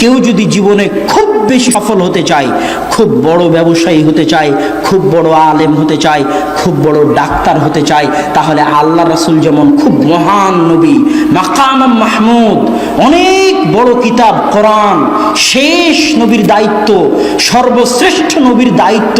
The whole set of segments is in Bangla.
কেউ যদি জীবনে খুব বেশি সফল হতে চায়, খুব বড় ব্যবসায়ী হতে চায়, খুব বড় আলেম হতে চায়, খুব বড় ডাক্তার হতে চায়, তাহলে আল্লাহ রাসুল যেমন খুব মহান নবী মাকাম মাহমুদ, অনেক বড় কিতাব, কোরআন, শেষ নবীর দায়িত্ব, সর্বশ্রেষ্ঠ নবীর দায়িত্ব,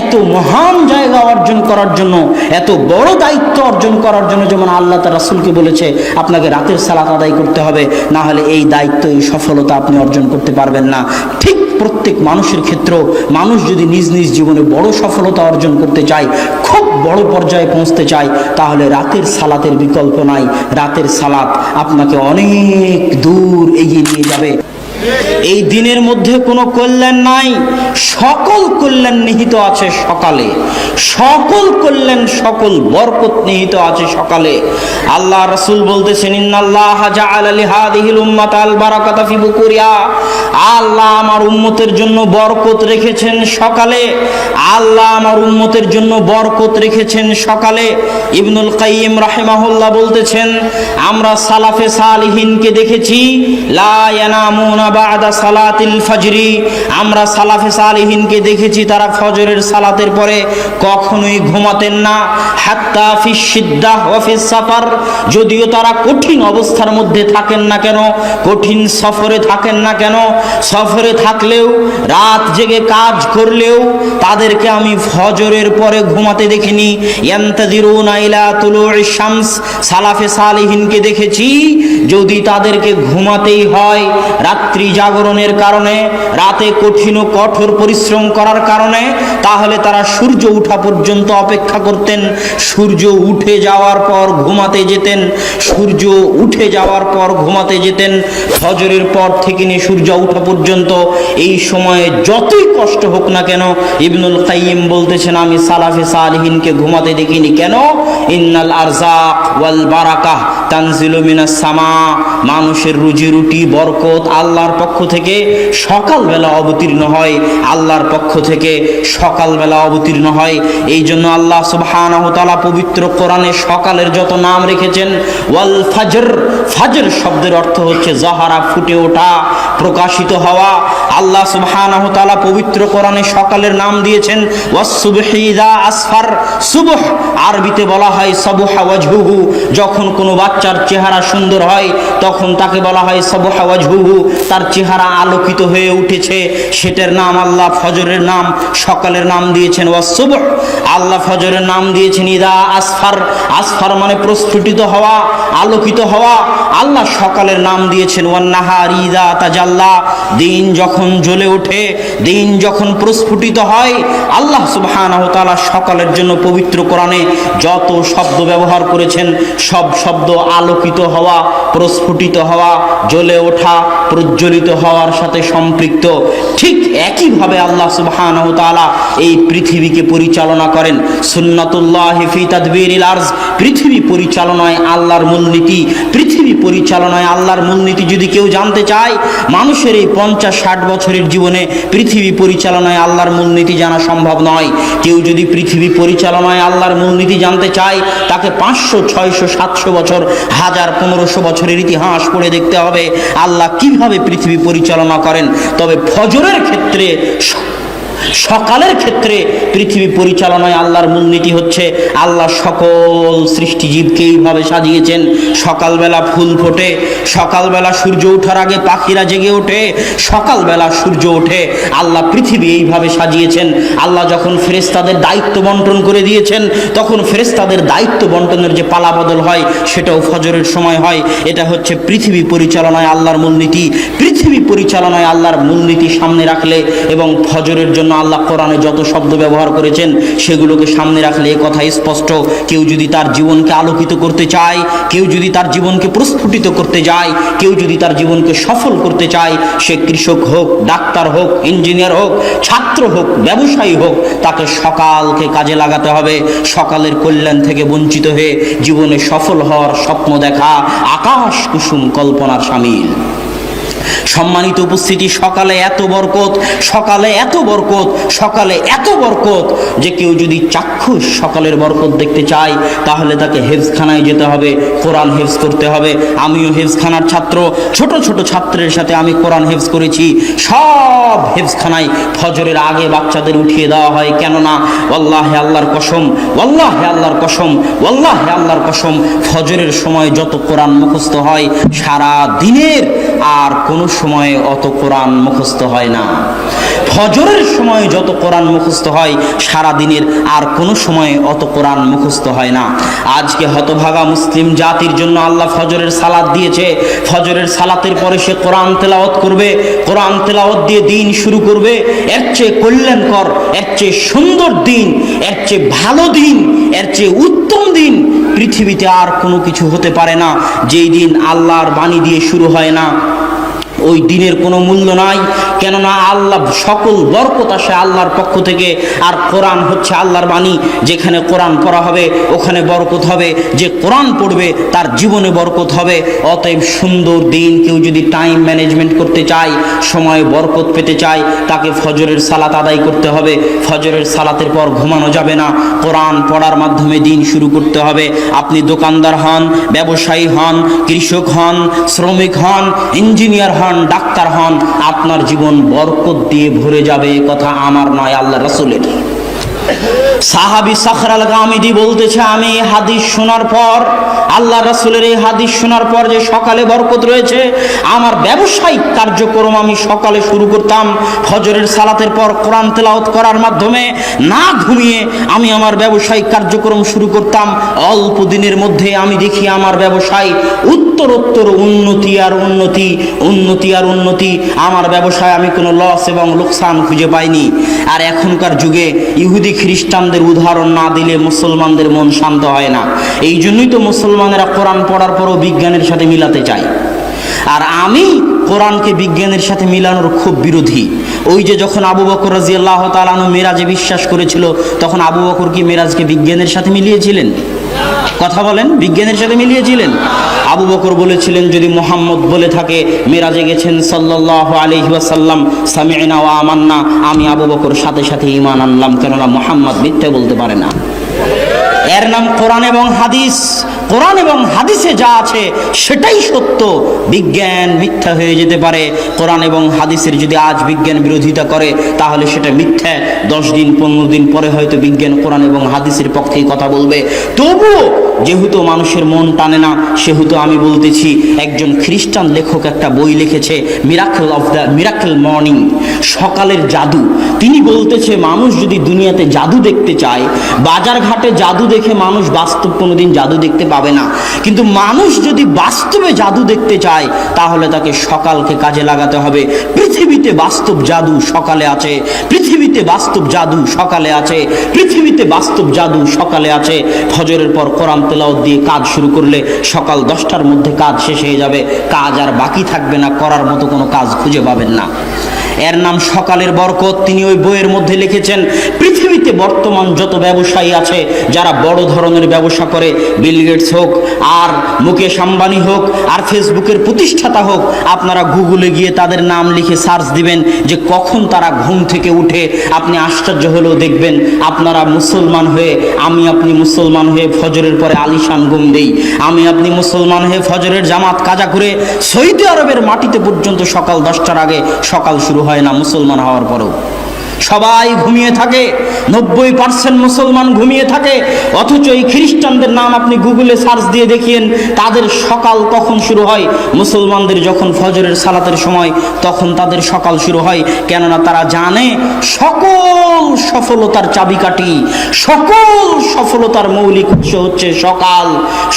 এত মহান জায়গা অর্জন করার জন্য, এত বড় দায়িত্ব অর্জন করার জন্য যেমন আল্লাহ তার রাসুলকে বলেছে, আপনাকে রাতের সালাত আদায় করতে হবে না হলে এই দায়িত্ব এই সফলতা আপনি অর্জন করতে পারবেন না। ঠিক প্রত্যেক মানুষের ক্ষেত্রেও মানুষ যদি নিজ নিজ জীবনে বড় সফলতা অর্জন করতে চায়, খুব বড় পর্যায়ে পৌঁছতে চায়, তাহলে রাতের সালাতের বিকল্প নাই। রাতের সালাত আপনাকে অনেক দূর এগিয়ে নিয়ে যাবে। এই দিনের মধ্যে কোনো কল্যাণ নাই। সকল কল্যাণ নিহিত আছে সকালে। সকল কল্যাণ, সকল বরকত নিহিত আছে সকালে। আল্লাহ রাসূল বলতেছেন, ইন্নাল্লাহ জাআল লিহাদিহিল উম্মাত বারাকাতা ফি বুকুরিয়া আল্লাহ আমার উম্মতের জন্য বরকত রেখেছেন সকালে। আল্লাহ আমার উম্মতের জন্য বরকত রেখেছেন সকালে। ইবনুল কাইয়িম রাহিমাহুল্লাহ বলতেছেন, আমরা সালাফে সালিহিনকে দেখেছি, লা ইয়ানামুনা আমরা সালাফে সালিহিনকে দেখেছি, তারা ফজরের সালাতের পরে কখনোই ঘুমাতেন না। হাত্তা ফি সিদ্দাহ সাফার। যদিও তারা কঠিন অবস্থার মধ্যে থাকেন না কেন, কঠিন সফরে থাকেন না কেন, সফরে থাকলেও, রাত জেগে কাজ করলেও তাদেরকে আমি ফজরের পরে ঘুমাতে দেখিনি। ইয়ান্তাদিরুনা ইলা তুলুই শামস। সালাফে সালিহিনকে দেখেছি, যদি তাদেরকে ঘুমাতেই হয়, রাত্রি জাগরণের কারণে, রাতে কঠিন ও কঠোর পরিশ্রম করার কারণে, তাহলে তারা সূর্য উঠা পর্যন্ত অপেক্ষা করতেন। সূর্য উঠে যাওয়ার পর ঘুমাতে যেতেন। সূর্য উঠে যাওয়ার পর ঘুমাতে যেতেন। ফজরের পর থেকে নিয়ে সূর্য উঠা পর্যন্ত। এই সময়ে যতই কষ্ট হোক না কেন, ইবনুল কাইয়িম বলতেছেন, আমি সালাফে সালিহিনকে ঘুমাতে দেখিনি। কেন? ইন্নাল আরজাক ওয়াল বারাকাহ। তানজিলু মিনাস সামা, মানুষের রুজি রুটি, বরকত আল্লাহর পক্ষ থেকে সকালবেলা অবতীর্ণ হয়, আল্লাহর পক্ষ থেকে সকালবেলা অবতীর্ণ হয়। এই জন্য আল্লাহ সুবহানাহু তাআলা পবিত্র কোরআনে সকালের যত নাম রেখেছেন, ওয়াল ফাজর ফাজর শব্দের অর্থ হচ্ছে জাহারা ফুটে ওঠা, প্রকাশিত হওয়া। আল্লাহ সুবহানাহু তাআলা পবিত্র কোরআনে সকালের নাম দিয়েছেন ওয়াসসুবহি ইযা আসফার, সুবহ। আরবিতে বলা হয় সাবুহা ওয়াজহুহু, যখন কোনো বাচ্চার চেহারা সুন্দর হয়, তখন তাকে বলা হয় সাবুহা ওয়াজহুহু। তার চেহারা আলোকিত হয়ে উঠেছে। সেটার নাম আল্লাহ ফজরের নাম, সকালের নাম দিয়েছেন ওয়াসসুবহ আল্লাহ ফজরের নাম দিয়েছেন ইদা আসফার। আসফার মানে প্রস্ফুটিত হওয়া, আলোকিত হওয়া। আল্লাহ সকালের নাম দিয়েছেন ওয়ান্নাহার ইদা তাজাল্লা। দিন যখন জ্বলে ওঠে, দিন যখন প্রস্ফুটিত হয়, আল্লাহ সুবহানাহু তাআলা সকালের জন্য পবিত্র কোরআনে যত শব্দ ব্যবহার করেছেন, সব শব্দ আলোকিত হওয়া, প্রস্ফুটিত হওয়া, জ্বলে ওঠা, প্রজ্বলিত হওয়ার সাথে সম্পৃক্ত। ঠিক একইভাবে আল্লাহ সুবহানাহু তাআলা এই পৃথিবীকে পরিচালনা করেন। সুন্নাতুল্লাহ ফি তাদবিরিল আরজ। পৃথিবী পরিচালনায় আল্লাহর মূলনীতি। পৃথিবী পরিচালনায় আল্লাহর মূলনীতি যদি কেউ জানতে চায়, মানুষের এই পঞ্চাশ ষাট বছরের জীবনে পৃথিবী পরিচালনায় আল্লাহর মূলনীতি জানা সম্ভব নয়। কেউ যদি পৃথিবী পরিচালনায় আল্লাহর মূলনীতি জানতে চায়, তাকে পাঁচশো, ছয়শো, সাতশো বছর হাজার পনেরোশো বছরের ইতিহাস পড়ে দেখতে হবে। আল্লাহ কীভাবে পৃথিবী পরিচালনা করেন? তবে ফজরের ক্ষেত্রে সকালের ক্ষেত্রে পৃথিবী পরিচালনায় আল্লাহর মূলনীতি হচ্ছে আল্লাহ সকল সৃষ্টিজীবকে এইভাবে সাজিয়েছেন। সকালবেলা ফুল ফোটে, সকালবেলা সূর্য ওঠার আগে পাখিরা জেগে ওঠে, সকালবেলা সূর্য ওঠে, আল্লাহ পৃথিবী এইভাবে সাজিয়েছেন। আল্লাহ যখন ফেরেস্তাদের দায়িত্ব বন্টন করে দিয়েছেন, তখন ফেরেস্তাদের দায়িত্ব বন্টনের যে পালা বদল হয়, সেটাও ফজরের সময় হয়। এটা হচ্ছে পৃথিবী পরিচালনায় আল্লাহর মূলনীতি। পৃথিবী পরিচালনায় আল্লাহর মূলনীতি সামনে রাখলে এবং ফজরের জন্য আল্লাহ কোরআনে যত শব্দ ব্যবহার করেছেন, সেগুলোকে সামনে রাখলে এ কথা স্পষ্ট। কেউ যদি তার জীবনকে আলোকিত করতে চায়, কেউ যদি তার জীবনকে প্রস্ফুটিত করতে যায়, কেউ যদি তার জীবনকে সফল করতে চায়, সে কৃষক হোক, ডাক্তার হোক, ইঞ্জিনিয়ার হোক, ছাত্র হোক, ব্যবসায়ী হোক, তাকে সকালকে কাজে লাগাতে হবে। সকালের কল্যাণ থেকে বঞ্চিত হয়ে জীবনে সফল হওয়ার স্বপ্ন দেখা আকাশ কুসুম কল্পনার সামিল। সম্মানিত উপস্থিতি, সকালে এত বরকত, সকালে এত বরকত, সকালে এত বরকত যে কেউ যদি চাক্ষুষ সকালের বরকত দেখতে চায়, তাহলে তাকে হেফজখানায় যেতে হবে, কোরআন হেফজ করতে হবে। আমিও হেফজখানার ছাত্র, ছোট ছোট ছাত্রের সাথে আমি কোরআন হেফজ করেছি। সব হেফজখানায় ফজরের আগে বাচ্চাদের উঠিয়ে দেওয়া হয়। কেননা, ওয়াল্লাহে আল্লাহর কসম, ওয়াল্লাহে আল্লাহর কসম, ওয়াল্লাহে আল্লাহর কসম, ফজরের সময় যত কোরআন মুখস্থ হয়, সারা দিনের আর কোনো সময়ে অত কোরআন মুখস্থ হয় না। ফজরের সময় যত কোরআন মুখস্থ হয় সারা দিনের আর কোনো সময়ে অত কোরআন মুখস্থ হয় না। আজকে হতভাগা মুসলিম জাতির জন্য আল্লাহ ফজরের সালাত দিয়েছে। ফজরের সালাতের পরে সে কোরআন তেলাওয়াত করবে। কোরআন তেলাওয়াত দিয়ে দিন শুরু করবে। এর চেয়ে কল্যাণকর, এর চেয়ে সুন্দর দিন, এর চেয়ে ভালো দিন, এর চেয়ে উত্তম দিন পৃথিবীতে আর কোনো কিছু হতে পারে না। যেই দিন আল্লাহর বাণী দিয়ে শুরু হয় না। ওই দিনের কোনো মূল্য নাই। কেননা আল্লাহ সকল বরকত আসে আল্লাহর পক্ষ থেকে। আর কোরআন হচ্ছে আল্লাহর বাণী, যেখানে কোরআন পড়া হবে, ওখানে বরকত হবে। যে কোরআন পড়বে, তার জীবনে বরকত হবে। অতএব সুন্দর দিন কেউ যদি টাইম ম্যানেজমেন্ট করতে চায়, সময়ে বরকত পেতে চায়, তাকে ফজরের সালাত আদায় করতে হবে। ফজরের সালাতের পর ঘুমানো যাবে না। কোরআন পড়ার মাধ্যমে দিন শুরু করতে হবে। আপনি দোকানদার হন, ব্যবসায়ী হন, কৃষক হন, শ্রমিক হন, ইঞ্জিনিয়ার হন ডাক্তার হন আপনার জীবন বরকত দিয়ে ভরে যাবে কথা আমার নয় আল্লাহ রসুলের সাহাবি সাখরাল গামিদি বলতেছে, আমি হাদিস শোনার পর আল্লাহ রাসূলের এই হাদিস শোনার পর যে সকালে বরকত রয়েছে, আমার ব্যবসায়িক কার্যক্রম আমি সকালে শুরু করতাম, ফজরের সালাতের পর কোরআন তেলাওয়াত করার মাধ্যমে না ঘুমিয়ে আমি আমার ব্যবসায়িক কার্যক্রম শুরু করতাম। অল্প দিনের মধ্যে আমি দেখি আমার ব্যবসায় উত্তরোত্তর উন্নতি আর উন্নতি উন্নতি আর উন্নতি। আমার ব্যবসায় আমি কোনো লস এবং লোকসান খুঁজে পাইনি। আর এখনকার যুগে ইহুদি খ্রিস্টানদের উদাহরণ না দিলে মুসলমানদের মন শান্ত হয় না। এই জন্যই তো মুসলমানেরা কোরআন পড়ার পরও বিজ্ঞানের সাথে মিলাতে চায়। আর আমি কোরআনকে বিজ্ঞানের সাথে মিলানোর খুব বিরোধী। ওই যে যখন আবু বকর রাজি আল্লাহ তালানু মেরাজে বিশ্বাস করেছিল, তখন আবু বকর কি মেরাজকে বিজ্ঞানের সাথে মিলিয়েছিলেন? কথা বলেন, বিজ্ঞানের সাথে মিলিয়েছিলেন। আবু বকর বলেছিলেন, যদি মোহাম্মদ বলে থাকে, মেরাজে গেছেন সাল্লাহ আলহিহাসাল্লাম সামিনা ওয়া আমান্না, আমি আবু বকর সাথে সাথে ইমান আনলাম, কেননা মোহাম্মদ মিথ্যে বলতে পারে না। এর নাম কোরআন এবং হাদিস। কোরআন এবং হাদিসে যা আছে সেটাই সত্য। বিজ্ঞান মিথ্যা হয়ে যেতে পারে। কোরআন এবং হাদিসের যদি আজ বিজ্ঞান বিরোধিতা করে, তাহলে সেটা মিথ্যা। দশ দিন, পনেরো দিন পরে হয়তো বিজ্ঞান, কোরআন এবং হাদিসের পক্ষেই কথা বলবে। তবুও যেহেতু মানুষের মন টানে না, সেহেতু আমি বলতেছি, একজন খ্রিস্টান লেখক একটা বই লিখেছে miracle of the miracle morning সকালের জাদু। তিনি বলতেছে, মানুষ যদি দুনিয়াতে জাদু দেখতে চায় বাজার ঘাটে জাদু দেখে মানুষ বাস্তব কোনোদিন জাদু দেখতে পাবে না। কিন্তু মানুষ যদি বাস্তবে জাদু দেখতে চায়, তাহলে তাকে সকালকে কাজে লাগাতে হবে। পৃথিবীতে বাস্তব জাদু সকালে আছে, পৃথিবীতে বাস্তব জাদু সকালে আছে, পৃথিবীতে বাস্তব জাদু সকালে আছে। ফজরের পর কোরআন তেলাওয়াত দিয়ে কাজ শুরু করলে সকাল দশটার মধ্যে কাজ শেষ হয়ে যাবে। কাজ আর বাকি থাকবে না, করার মতো কোনো কাজ খুঁজে পাবেন না। এর নাম সকালের বরকত। তিনি ওই বইয়ের মধ্যে লিখেছেন, পৃথিবীতে বর্তমান যত ব্যবসায়ী আছে, যারা বড় ধরনের ব্যবসা করে, বিল গেটস হোক, আর মুকেশ আম্বানি হোক, আর ফেসবুকের প্রতিষ্ঠাতা হোক, আপনারা গুগলে গিয়ে তাদের নাম লিখে সার্চ দিবেন যে কখন তারা ঘুম থেকে উঠে আপনি আশ্চর্য হলেও দেখবেন, আপনারা মুসলমান হয়ে, আমি আপনি মুসলমান হয়ে ফজরের পরে আলিশান ঘুম দেই। আমি আপনি মুসলমান হয়ে ফজরের জামাত কাজা করে সৌদি আরবের মাটিতে পর্যন্ত সকাল দশটার আগে সকাল শুরু হয়। না মুসলমান হওয়ার পরেও। সবাই ঘুমিয়ে থাকে, নব্বই পার্সেন্ট মুসলমান ঘুমিয়ে থাকে, অথচ এই খ্রিস্টানদের নাম আপনি গুগলে সার্চ দিয়ে দেখিয়েন, তাদের সকাল কখন শুরু হয়, মুসলমানদের যখন ফজরের সালাতের সময়, তখন তাদের সকাল শুরু হয়, কেননা তারা জানে সকল সফলতার চাবিকাঠি, সকল সফলতার মৌলিক উৎস হচ্ছে সকাল,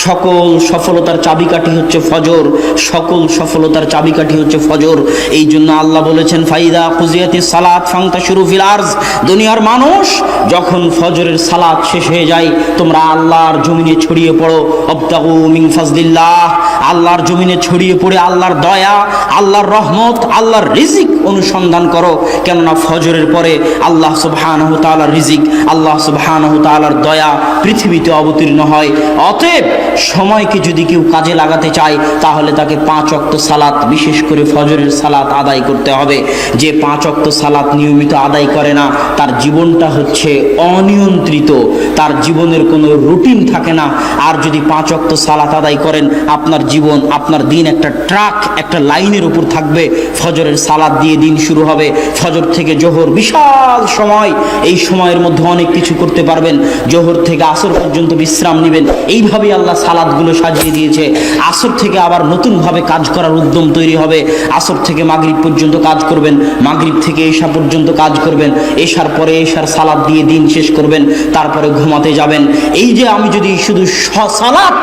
সকল সফলতার চাবিকাঠি হচ্ছে ফজর, সকল সফলতার চাবিকাঠি হচ্ছে ফজর এই জন্য আল্লাহ বলেছেন, ফাইদা কুজিয়াতি সালাত ফাংতা শুরু ফিল আর্জ, দুনিয়ার মানুষ, যখন ফজরের সালাদ শেষ হয়ে যায়, তোমরা আল্লাহর জমিনে ছড়িয়ে পড়ো। অবতাগু মিন ফাজলিল্লাহ, আল্লাহর জমিনে ছড়িয়ে পড়ে আল্লাহর দয়া, আল্লাহর রহমত, আল্লাহর রিজিক। অনুসন্ধান করো, কেননা ফজরের পরে আল্লাহ সুবহানাহু তাআলার রিজিক, আল্লাহ সুবহানাহু তাআলার দয়া পৃথিবীতে অবতীর্ণ হয়। অতএব সময়কে যদি কেউ কাজে লাগাতে চায়, তাহলে তাকে পাঁচ অক্ত সালাত, বিশেষ করে ফজরের সালাত আদায় করতে হবে। যে পাঁচ অক্ত সালাত নিয়মিত আদায় করে না, তার জীবনটা হচ্ছে অনিয়ন্ত্রিত। তার জীবনের কোনো রুটিন থাকে না। আর যদি পাঁচ অক্ত সালাত আদায় করেন, আপনার জীবন, আপনার দিন একটা ট্রাক, একটা লাইনের উপর থাকবে। ফজরের সালাদ দিয়ে দিন শুরু হবে। ফজর থেকে জোহর, বিশাল সময়। এই সময়ের মধ্যে অনেক কিছু করতে পারবেন। জোহর থেকে আসর পর্যন্ত বিশ্রাম নেবেন। এইভাবেই আল্লাহ সালাদগুলো সাজিয়ে দিয়েছে। আসর থেকে আবার নতুনভাবে কাজ করার উদ্যম তৈরি হবে। আসর থেকে মাগরিব পর্যন্ত কাজ করবেন। মাগরিব থেকে এশা পর্যন্ত কাজ করবেন। এশার পরে এশার সালাদ দিয়ে দিন শেষ করবেন। তারপরে ঘুমাতে যাবেন। এই যে আমি যদি শুধু স- সালাত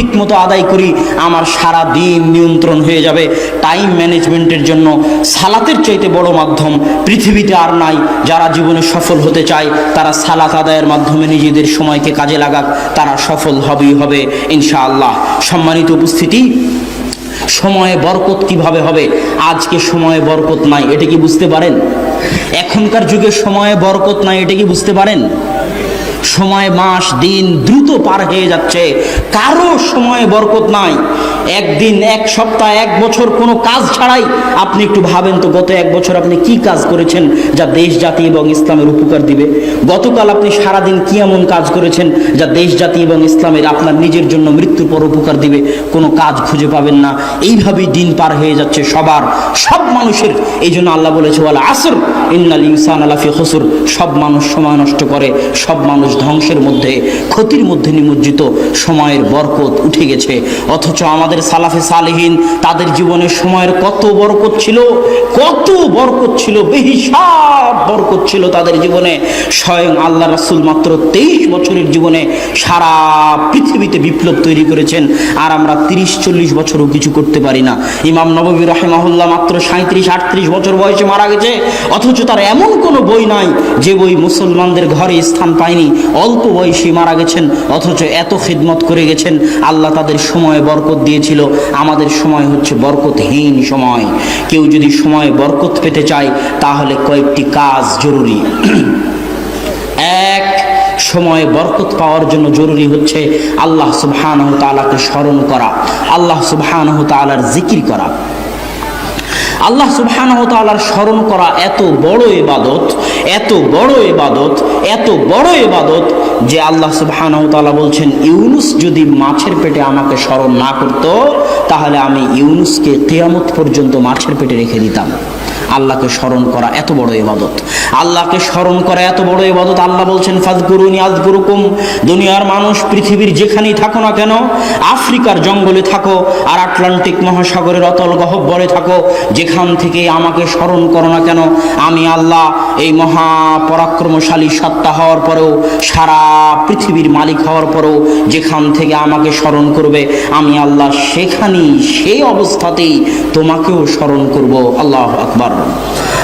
ঠিক মতো আদায় করি, আমার সারা দিন নিয়ন্ত্রণ হয়ে যাবে। টাইম ম্যানেজমেন্টের জন্য সালাতের চাইতে বড় মাধ্যম পৃথিবীতে আর নাই। যারা জীবনে সফল হতে চায়, তারা সালাত আদায়ের মাধ্যমে নিজেদের সময়কে কাজে লাগাক, তারা সফল হবেই হবে, ইনশাআল্লাহ। সম্মানিত উপস্থিতি, সময়ে বরকত কীভাবে হবে? আজকে সময়ে বরকত নাই, এটা কি বুঝতে পারেন? এখনকার যুগে সময়ে বরকত নাই, এটা কি বুঝতে পারেন? সময়, মাস, দিন দ্রুত পার হয়ে যাচ্ছে। কারও সময়ে বরকত নাই। একদিন, এক সপ্তাহ, এক বছর কোনো কাজ ছাড়াই আপনি একটু ভাবেন তো গত এক বছর আপনি কি কাজ করেছেন যা দেশ, জাতি এবং ইসলামের উপকার দিবে? গতকাল আপনি সারাদিন কি এমন কাজ করেছেন যা দেশ, জাতি এবং ইসলামের আপনার নিজের জন্য মৃত্যুর পর উপকার দিবে? কোনো কাজ খুঁজে পাবেন না। এইভাবেই দিন পার হয়ে যাচ্ছে সবার, সব মানুষের। এই জন্য আল্লাহ বলেছে বলে আসর ইন্নাল ইনসান আলাফি হসুর সব মানুষ সময় নষ্ট করে, সব মানুষ ধ্বংসের মধ্যে, ক্ষতির মধ্যে নিমজ্জিত, সময়ের বরকত উঠে গেছে। অথচ আমাদের সালাফে সালেহীন, তাদের জীবনে সময়ের কত বরকত ছিল? কত বরকত ছিল? বেহিসাব বরকত ছিল তাদের জীবনে। স্বয়ং আল্লাহ রাসুল মাত্র তেইশ বছরের জীবনে সারা পৃথিবীতে বিপ্লব তৈরি করেছেন। আর আমরা তিরিশ, চল্লিশ বছরও কিছু করতে পারি না। ইমাম নবী রাহেমাহুল্লাহ মাত্র সাঁত্রিশ আটত্রিশ বছর বয়সে মারা গেছে। অথচ তার এমন কোনো বই নাই যে বই মুসলমানদের ঘরে স্থান পায়নি। অল্প বয়সী মারা গেছেন, অথচ এত খিদমত করে গেছেন। আল্লাহ তাদের সময়ে বরকত দিয়েছিল। আমাদের সময় হচ্ছে বরকতহীন সময়। কেউ যদি সময়ে বরকত পেতে চায়, তাহলে কয়েকটি কাজ জরুরি। এক, সময়ে বরকত পাওয়ার জন্য জরুরি হচ্ছে আল্লাহ সুবহানাহ তাআলাকে স্মরণ করা। আল্লাহ সুবহানাহ তাআলার জিকির করা। আল্লাহ সুবহানাহ তাআলার স্মরণ করা এত বড় এবাদত এত বড় এবাদত এত বড় এবাদত যে আল্লাহ সুবহানাহু তাআলা বলছেন, ইউনুস যদি মাছের পেটে আমাকে স্মরণ না করত, তাহলে আমি ইউনুসকে কেয়ামত পর্যন্ত মাছের পেটে রেখে দিতাম। আল্লাহকে স্মরণ করা এত বড় ইবাদত। আল্লাহকে স্মরণ করা এত বড় ইবাদত। আল্লাহ বলছেন ফাজগুরুনি আজগুরুকুম দুনিয়ার মানুষ, পৃথিবীর যেখানেই থাকো না কেন, আফ্রিকার জঙ্গলে থাকো আর আটলান্টিক মহাসাগরের অতল গহব্বরে থাকো, যেখান থেকে আমাকে স্মরণ করো না কেন, আমি আল্লাহ এই মহা পরাক্রমশালী সত্তা হওয়ার পরেও, সারা পৃথিবীর মালিক হওয়ার পরেও, যেখান থেকে আমাকে স্মরণ করবে, আমি আল্লাহ সেখানেই, সেই অবস্থাতেই তোমাকেও স্মরণ করব। আল্লাহ আকবার।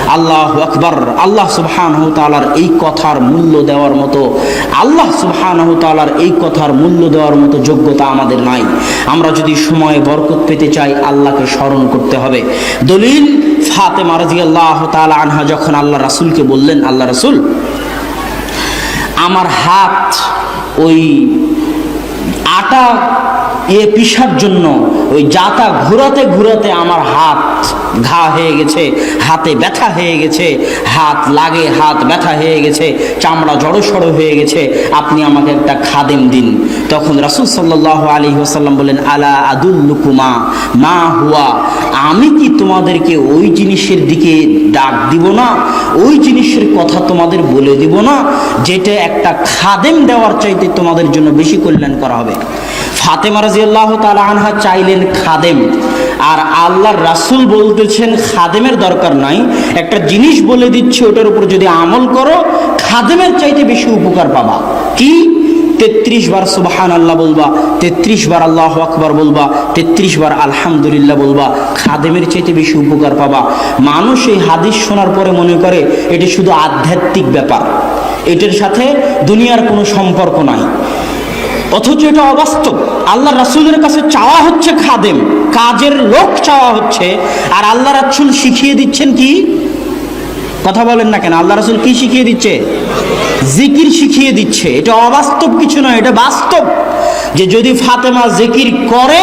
আল্লাহ আকবার। আল্লাহ সুবহানাহু তাআলার এই কথার মূল্য দেওয়ার মতো, আল্লাহ সুবহানাহু তাআলার এই কথার মূল্য দেওয়ার মতো যোগ্যতা আমাদের নাই। আমরা যদি সময়ে বরকত পেতে চাই, আল্লাহকে স্মরণ করতে হবে। দলিল, ফাতেমা আল্লাহ তাআলা আনহা যখন আল্লাহ রাসূলকে বললেন, আল্লাহ রাসুল, আমার হাত ওই আটা এ পিসার জন্য ওই জাতা ঘোরাতে ঘোরাতে আমার হাত ঘা হয়ে গেছে, হাতে ব্যথা হয়ে গেছে, হাত লাগে, হাত ব্যথা হয়ে গেছে, চামড়া জড়সড় হয়ে গেছে, আপনি আমাকে একটা খাদেম দিন। তখন রাসুল সাল্লাহ আলী ওসাল্লাম বলেন আলা আদুল্লুকুমা, মা হুয়া, আমি কি তোমাদেরকে ওই জিনিসের দিকে ডাক দিব না? ওই জিনিসের কথা তোমাদের বলে দিব না? যেটা একটা খাদেম দেওয়ার চাইতে তোমাদের জন্য বেশি কল্যাণ করা হবে। ফাতেমা রাজিয়াল্লাহ তালা আনহা চাইলেন খাদেম। আর আল্লাহর রাসূল বলতেছেন, খাদেমের দরকার নাই। একটা জিনিস বলে দিচ্ছে, ওটার উপর যদি আমল করো, খাদেমের চাইতে বেশি উপকার পাবা। কি? তেত্রিশ বার সুবাহান আল্লাহ বলবা, তেত্রিশ বার আল্লাহ আকবার বলবা, তেত্রিশ বার আলহামদুলিল্লাহ বলবা, খাদেমের চাইতে বেশি উপকার পাবা। মানুষ এই হাদিস শোনার পরে মনে করে, এটি শুধু আধ্যাত্মিক ব্যাপার। এটার সাথে দুনিয়ার কোনো সম্পর্ক নাই। অথচ এটা অবাস্তব। আল্লাহ রাসুলের কাছে চাওয়া হচ্ছে খাদেম। কাজের লোক চাওয়া হচ্ছে। আর আল্লাহ রাসুল শিখিয়ে দিচ্ছেন কি? কথা বলেন না কেন, আল্লাহ রাসুল কি শিখিয়ে দিচ্ছে? জিকির শিখিয়ে দিচ্ছে। এটা অবাস্তব কিছু নয়, এটা বাস্তব। যে যদি ফাতেমা জিকির করে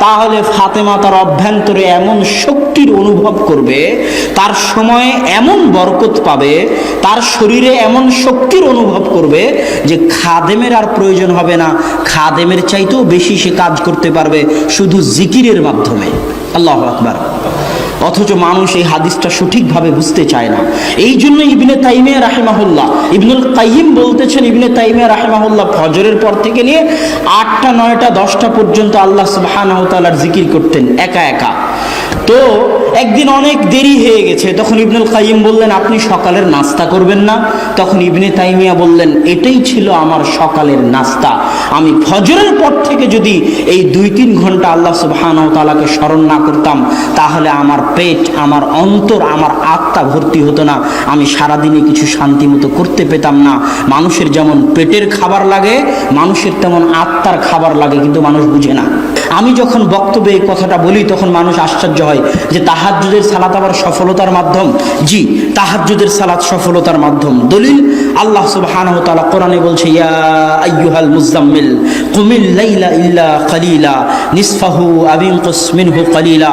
তাহলে ফাতেমা তার অভ্যন্তরে এমন শক্তির অনুভব করবে, তার সময়ে এমন বরকত পাবে, তার শরীরে এমন শক্তির অনুভব করবে যে খাদেমের আর প্রয়োজন হবে না। খাদেমের চাইতেও বেশি সে কাজ করতে পারবে শুধু জিকিরের মাধ্যমে। আল্লাহ আকবার। অথচ মানুষ এই হাদিসটা সঠিকভাবে বুঝতে চায় না। এই জন্য ইবনে তাইমিয়া রাহেমাহুল্লাহ, ইবনুল কাইম বলতেছেন, ইবনে তাইমিয়া রাহেমাহুল্লাহ ফজরের পর থেকে নিয়ে আটটা, নয়টা, দশটা পর্যন্ত আল্লাহ তাআলার জিকির করতেন, একা একা। তো একদিন অনেক দেরি হয়ে গেছে। তখন ইবনুল কাইম বললেন, আপনি সকালের নাস্তা করবেন না? তখন ইবনে তাইমিয়া বললেন, এটাই ছিল আমার সকালের নাস্তা। আমি ফজরের পর থেকে যদি এই দুই তিন ঘণ্টা আল্লাহ সুবহানাহু তালাকে স্মরণ না করতাম, তাহলে আমার পেট, আমার অন্তর, আমার আত্মা ভর্তি হতো না। আমি সারাদিনে কিছু শান্তি মতো করতে পেতাম না। মানুষের যেমন পেটের খাবার লাগে, মানুষের তেমন আত্মার খাবার লাগে, কিন্তু মানুষ বুঝে না। আমি যখন বক্তব্যে এই কথাটা বলি, তখন মানুষ আশ্চর্য হয় যে তাহাজ্জুদের সালাত আবার সফলতার মাধ্যম। জি, তাহাজ্জুদের সালাত সফলতার মাধ্যম। দলিল, আল্লাহ সুবহানাহু তাআলা কোরআনে বলছে, ইয়া মুজাম্মিল লাইলা ইল্লা কালিলা, নিসফাহু আবিনকুস মিনহু কালিলা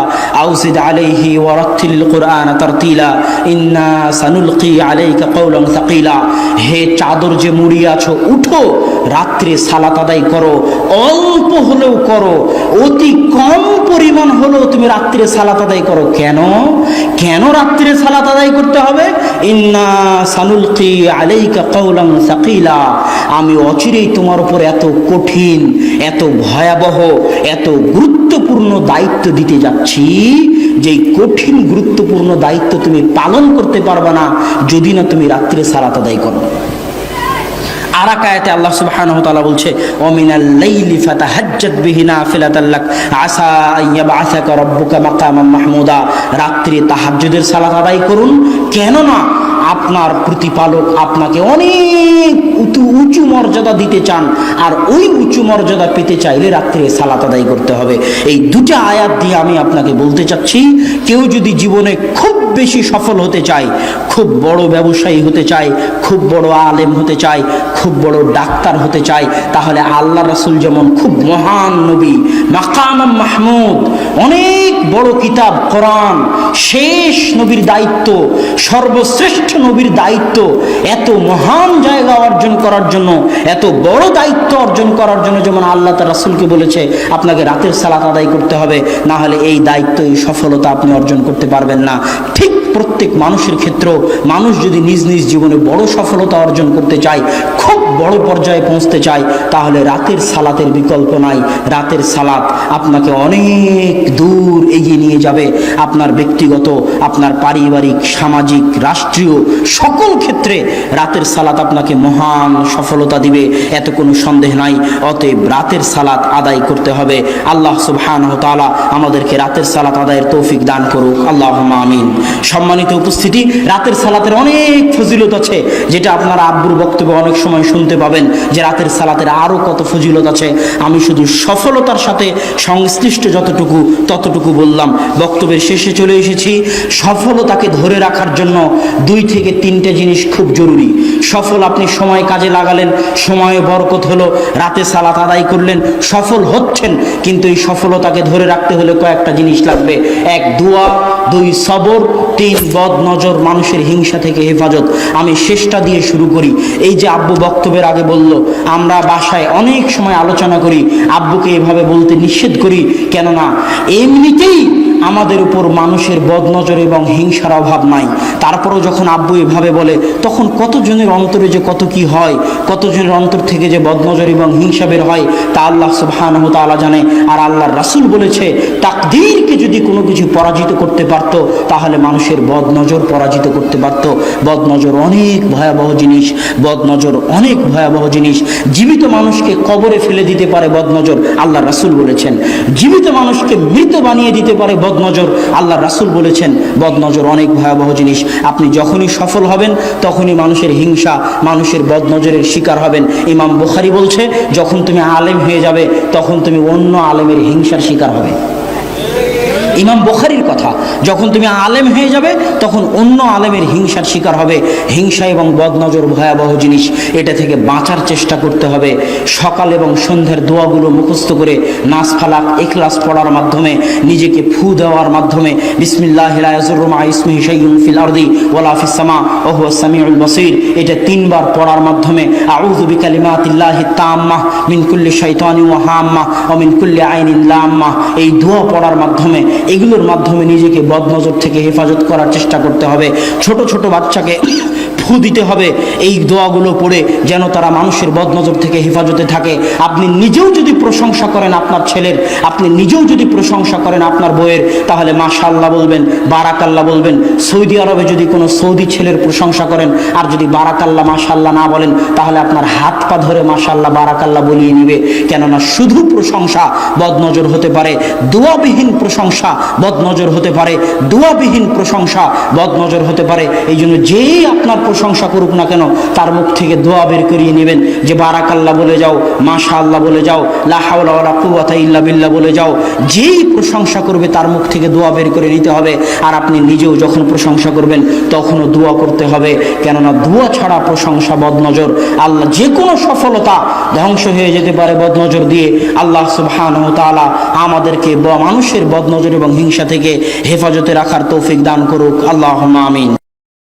ইন্না সানুলকি আলাইকা কওলান সাকিলা। হে চাদর যে মুড়িয়ে আছো, উঠো, রাত্রে সালাত আদায় করো, অল্প হলেও করো, অতি কম পরিমাণ হলেও তুমি রাত্রে সালাত আদায় করো। কেন? কেন রাত্রে সালাত আদায় করতে হবে? ইন্না সানুলকি আলাইকা কওলান সাকিলা। আমি অচিরেই তোমার উপর এত কঠিন, এত ভয়াবহ, এত গুরুত্বপূর্ণ দায়িত্ব দিতে যাচ্ছি যে কঠিন গুরুত্বপূর্ণ দায়িত্ব তুমি পালন করতে পারবে না, যদি না তুমি রাত্রে সালাত আদায় করো। আর আল্লাহ সুবহানাহু ওয়া তাআলা বলছে, ওমিনাল লাইলি ফাতাহাজ্জাত বিহি নাফিলাতাল লাক, আসা আইয়াবআসাকা রাব্বুকা মাকামান মাহমুদা। রাত্রি তাহাজ্জুদের সালাত আদায় করুন। কেন না আপনার প্রতিপালক আপনাকে অনেক উঁচু মর্যাদা দিতে চান, আর ওই উঁচু মর্যাদা পেতে চাইলে রাত্রে সালাত আদায় করতে হবে। এই দুটা আয়াত দিয়ে আমি আপনাকে বলতে চাচ্ছি, কেউ যদি জীবনে খুব বেশি সফল হতে চায়, খুব বড় ব্যবসায়ী হতে চায়, খুব বড় আলেম হতে চায়, খুব বড় ডাক্তার হতে চায়, তাহলে আল্লাহ রাসুল যেমন খুব মহান নবী মাকাম মাহমুদ, অনেক বড় কিতাব, কোরআন, শেষ নবীর দায়িত্ব, সর্বশ্রেষ্ঠ নবীর দায়িত্ব এত মহান জায়গা অর্জন করার জন্য, এত বড় দায়িত্ব অর্জন করার জন্য যেমন আল্লাহ তার রাসুলকে বলেছে, আপনাকে রাতের সালাত আদায় করতে হবে না হলে এই দায়িত্ব এই সফলতা আপনি অর্জন করতে পারবেন না। ঠিক প্রত্যেক মানুষের ক্ষেত্রেও মানুষ যদি নিজ নিজ জীবনে বড় সফলতা অর্জন করতে চায়, খুব বড় পর্যায়ে পৌঁছতে চায়, তাহলে রাতের সালাতের বিকল্প নাই। রাতের সালাত আপনাকে অনেক দূর এগিয়ে নিয়ে যাবে। আপনার ব্যক্তিগত, আপনার পারিবারিক, সামাজিক, রাষ্ট্রীয় সকল ক্ষেত্রে রাতের সালাত আপনাকে মহান সফলতা দিবে, এত কোনো সন্দেহ নাই। অতএব রাতের সালাত আদায় করতে হবে। আল্লাহ সুবহানাহু তাআলা আমাদেরকে রাতের সালাত আদায়ের তৌফিক দান করুক। আল্লাহ আমিন। সম্মানিত উপস্থিতি, রাতের সালাতের অনেক ফজিলত আছে, যেটা আপনারা আব্বুর বক্তব্যে অনেক সময় শুনতে পাবেন, যে রাতের সালাতের আরও কত ফজিলত আছে। আমি শুধু সফলতার সাথে সংশ্লিষ্ট যতটুকু, ততটুকু বললাম। বক্তব্যের শেষে চলে এসেছি। সফলতাকে ধরে রাখার জন্য দুই থেকে তিনটে জিনিস খুব জরুরি। সফল আপনি সময় কাজে লাগালেন, সময়ে বরকত হলো, রাতে সালাত আদায় করলেন, সফল হচ্ছেন, কিন্তু এই সফলতাকে ধরে রাখতে হলে কয়েকটা জিনিস লাগবে। এক, দোয়া, দুই, সবর, তিন বদ নজর মানুষের হিংসা থেকে হেফাজত। আমি শেষটা দিয়ে শুরু করি। এই যে আব্বু বক্তব্যের আগে বলল, আমরা বাসায় অনেক সময় আলোচনা করি, আব্বুকে এভাবে বলতে নিষেধ করি, কেননা এমনিতেই আমাদের উপর মানুষের বদনজর এবং হিংসার অভাব নাই। তারপরেও যখন আব্বু এভাবে বলে, তখন কতজনের অন্তরে যে কত কি হয়, কতজনের অন্তর থেকে যে বদনজর এবং হিংসা বের হয়, তা আল্লাহ সুবহানাহু তাআলা জানে। আর আল্লাহর রাসূল বলেছে, তাকদীরকে যদি কোনো কিছু পরাজিত করতে পারতো, তাহলে মানুষের বদনজর পরাজিত করতে পারতো। বদনজর অনেক ভয়াবহ জিনিস, বদনজর অনেক ভয়াবহ জিনিস। জীবিত মানুষকে কবরে ফেলে দিতে পারে বদনজর আল্লাহ রাসুল বলেছেন। জীবিত মানুষকে মৃত বানিয়ে দিতে পারে বদনজর, আল্লাহ রাসুল বলেছেন, বদনজর অনেক ভয়াবহ জিনিস। আপনি যখনই সফল হবেন, তখনই মানুষের হিংসা, মানুষের বদনজরের শিকার হবেন। ইমাম বুখারি বলছে, যখন তুমি আলেম হয়ে যাবে, তখন তুমি অন্য আলেমের হিংসার শিকার হবে। ইমাম বোখারির কথা। যখন তুমি আলেম হয়ে যাবে, তখন অন্য আলেমের হিংসার শিকার হবে। হিংসা এবং বদনজর ভয়াবহ জিনিস, এটা থেকে বাঁচার চেষ্টা করতে হবে। সকাল এবং সন্ধ্যার দোয়াগুলো মুখস্থ করে নাচ ফালাক এখলাস পড়ার মাধ্যমে, নিজেকে ফু দেওয়ার মাধ্যমে বিসমিল্লাহ রায়াজুরুমা ইসমিহি শাইয়ুন ফিল আরদি ওয়ালা ফিস সামা সামিউল বাসীর। এটা তিনবার পড়ার মাধ্যমে, আউযু ওয়া হাম্মা ওয়া মিন কুল্লি আইনিন এই দোয়া পড়ার মাধ্যমে এগুলোর মাধ্যমে নিজেকে বদনজর থেকে হেফাজত করার চেষ্টা করতে হবে। ছোট ছোট বাচ্চাকে ফু দিতে হবে। এই দোয়াগুলো পড়ে যেন তারা মানুষের বদনজর থেকে হেফাজতে থাকে। আপনি নিজেও যদি প্রশংসা করেন আপনার ছেলের, আপনি নিজেও যদি প্রশংসা করেন আপনার বইয়ের তাহলে মাশাল্লাহ বলবেন, বারাকাল্লাহ বলবেন। সৌদি আরবে যদি কোনো সৌদি ছেলের প্রশংসা করেন আর যদি বারাকাল্লাহ মাশাল্লাহ না বলেন, তাহলে আপনার হাত পা ধরে মাশাল্লাহ বারাকাল্লাহ বলিয়ে নিবে। কেননা শুধু প্রশংসা বদনজর হতে পারে, দোয়াবিহীন প্রশংসা বদনজর হতে পারে, দোয়াবিহীন প্রশংসা বদনজর হতে পারে। এই জন্য যেই আপনার প্রশংসা করুক না কেন, তার মুখ থেকে দোয়া বের করিয়ে নেবেন যে, বারাকাল্লাহ বলে যাও মাশা আল্লাহ বলে যাও লাহাউলা কুয়াতা ইল্লা বিল্লাহ বলে যাও। যেই প্রশংসা করবে, তার মুখ থেকে দোয়া বের করে নিতে হবে। আর আপনি নিজেও যখন প্রশংসা করবেন, তখনও দোয়া করতে হবে। কেননা দোয়া ছাড়া প্রশংসা বদনজর। আল্লাহ যে কোনো সফলতা ধ্বংস হয়ে যেতে পারে বদনজর দিয়ে। আল্লাহ সুবহানাহু তাআলা আমাদেরকে মানুষের বদনজর এবং হিংসা থেকে হেফাজতে রাখার তৌফিক দান করুক। আল্লাহ আমিন।